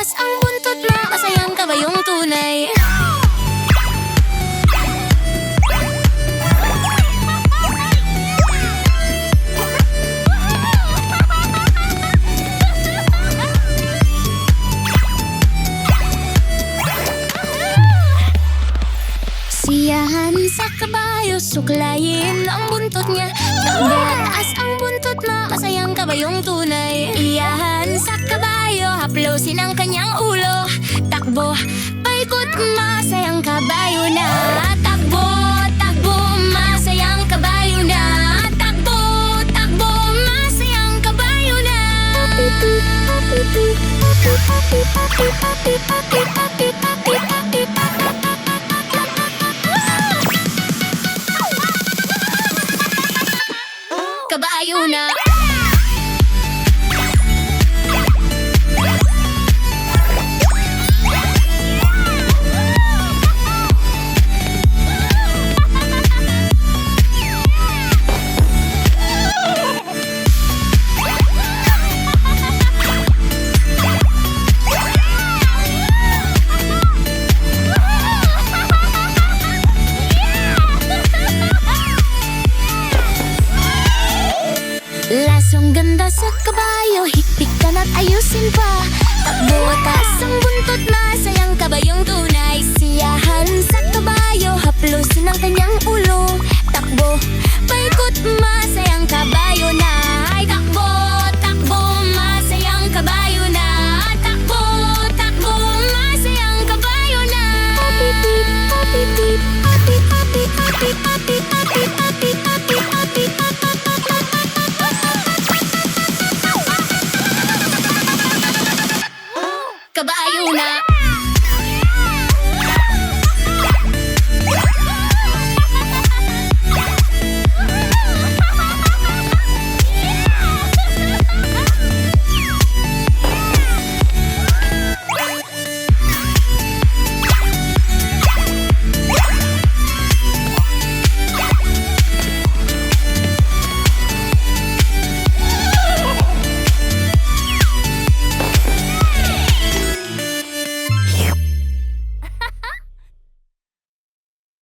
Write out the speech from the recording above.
Mataas ang buntot mo Masayang kabayong tunay. Siyahan sa kabayo, suklayin ang buntot niya. Taas ang buntot mo, masayang kabayong tunay. Iyahan sa kabayo, haplosin ang Kabayo na. Ganda sa kabayo, hikpik ka na't ayusin pa. Takbo at taas ang buntot, masayang kabayong tuwa ka ba ayaw na?